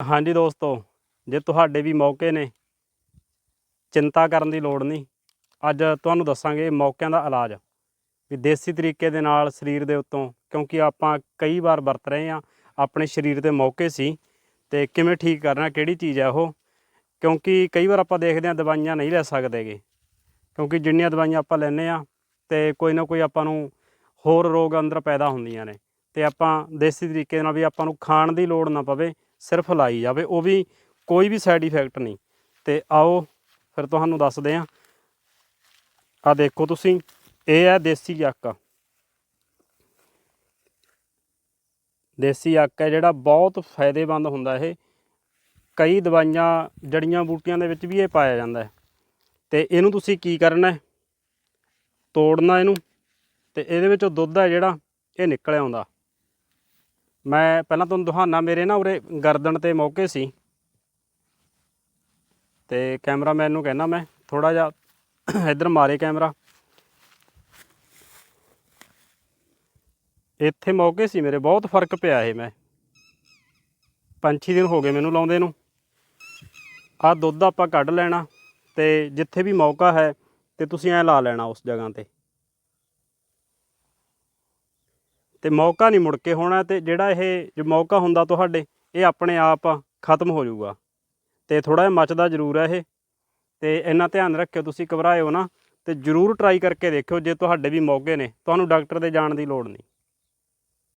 ਹਾਂਜੀ ਦੋਸਤੋ, ਜੇ ਤੁਹਾਡੇ ਵੀ ਮੌਕੇ ਨੇ, ਚਿੰਤਾ ਕਰਨ ਦੀ ਲੋੜ ਨਹੀਂ। ਅੱਜ ਤੁਹਾਨੂੰ ਦੱਸਾਂਗੇ ਮੌਕਿਆਂ ਦਾ ਇਲਾਜ, ਵੀ ਦੇਸੀ ਤਰੀਕੇ ਦੇ ਨਾਲ ਸਰੀਰ ਦੇ ਉੱਤੋਂ, ਕਿਉਂਕਿ ਆਪਾਂ ਕਈ ਵਾਰ ਵਰਤ ਰਹੇ ਆ ਆਪਣੇ ਸਰੀਰ ਦੇ ਮੌਕੇ ਸੀ, ਤੇ ਕਿਵੇਂ ਠੀਕ ਕਰਨਾ, ਕਿਹੜੀ ਚੀਜ਼ ਹੈ ਉਹ, ਕਿਉਂਕਿ ਕਈ ਵਾਰ ਆਪਾਂ ਦੇਖਦੇ ਆ ਦਵਾਈਆਂ ਨਹੀਂ ਲੈ ਸਕਦੇਗੇ। ਕਿਉਂਕਿ ਜਿੰਨੀਆਂ ਦਵਾਈਆਂ ਆਪਾਂ ਲੈਂਦੇ ਆ ਤੇ ਕੋਈ ਨਾ ਕੋਈ ਆਪਾਂ ਨੂੰ ਹੋਰ ਰੋਗ ਅੰਦਰ ਪੈਦਾ ਹੁੰਦੀਆਂ ਨੇ, ਤੇ ਆਪਾਂ ਦੇਸੀ ਤਰੀਕੇ ਨਾਲ ਵੀ ਆਪਾਂ ਨੂੰ ਖਾਣ ਦੀ ਲੋੜ ਨਾ ਪਵੇ ਸਿਰਫ ਲਾਈ ਜਾਵੇ, ਉਹ ਵੀ ਕੋਈ ਵੀ ਸਾਈਡ ਇਫੈਕਟ ਨਹੀਂ। ਤੇ ਆਓ ਫਿਰ ਤੁਹਾਨੂੰ ਦੱਸਦੇ ਆ ਆ ਦੇਖੋ ਤੁਸੀਂ, ਇਹ ਹੈ ਦੇਸੀ ਅੱਕ ਦੇਸੀ ਅੱਕ ਹੈ ਜਿਹੜਾ ਬਹੁਤ ਫਾਇਦੇਮੰਦ ਹੁੰਦਾ ਇਹ। ਕਈ ਦਵਾਈਆਂ ਜੜੀਆਂ ਬੂਟੀਆਂ ਦੇ ਵਿੱਚ ਵੀ ਇਹ ਪਾਇਆ ਜਾਂਦਾ ਹੈ। ਤੇ ਇਹਨੂੰ ਤੁਸੀਂ ਕੀ ਕਰਨਾ ਹੈ? ਤੋੜਨਾ ਇਹਨੂੰ। ਤੇ ਇਹਦੇ ਵਿੱਚੋਂ ਦੁੱਧ ਹੈ ਜਿਹੜਾ, ਇਹ ਨਿਕਲ ਆਉਂਦਾ। ਮੈਂ ਪਹਿਲਾਂ ਤੁਹਾਨੂੰ ਦੁਹਾਨਾ ਮੇਰੇ ਨਾ ਉਰੇ ਗਰਦਨ ਤੇ ਮੌਕੇ ਸੀ। ਤੇ ਕੈਮਰਾਮੈਨ ਨੂੰ ਕਹਿਣਾ ਮੈਂ ਥੋੜਾ ਜਿਹਾ ਇੱਧਰ ਮਾਰੇ ਕੈਮਰਾ। ਇੱਥੇ ਮੌਕੇ ਸੀ ਮੇਰੇ, ਬਹੁਤ ਫ਼ਰਕ ਪਿਆ ਇਹ ਮੈਂ। ਪੰਛੀ ਦਿਨ ਹੋ ਗਏ ਮੈਨੂੰ ਲਾਉਂਦੇ ਨੂੰ। ਆਹ ਦੁੱਧ ਆਪਾਂ ਕੱਢ ਲੈਣਾ ਤੇ ਜਿੱਥੇ ਵੀ ਮੌਕਾ ਹੈ ਤੇ ਤੁਸੀਂ ਐ ਲਾ ਲੈਣਾ ਉਸ ਜਗ੍ਹਾ ਤੇ। ਤੇ ਮੌਕਾ ਨਹੀਂ ਮੁੜ ਕੇ ਹੋਣਾ ਤੇ ਜਿਹੜਾ ਇਹ ਜੋ ਮੌਕਾ ਹੁੰਦਾ ਤੁਹਾਡੇ, ਇਹ ਆਪਣੇ ਆਪ ਖਤਮ ਹੋ ਜਾਊਗਾ। ਤੇ ਥੋੜਾ ਜਿਹਾ ਮੱਚਦਾ ਜ਼ਰੂਰ ਹੈ ਇਹ। ਤੇ ਇੰਨਾ ਧਿਆਨ ਰੱਖਿਓ, ਤੁਸੀਂ ਘਬਰਾਇਓ ਨਾ। ਤੇ ਜ਼ਰੂਰ ਟਰਾਈ ਕਰਕੇ ਦੇਖਿਓ ਜੇ ਤੁਹਾਡੇ ਵੀ ਮੌਕੇ ਨੇ। ਤੁਹਾਨੂੰ ਡਾਕਟਰ ਦੇ ਜਾਣ ਦੀ ਲੋੜ ਨਹੀਂ।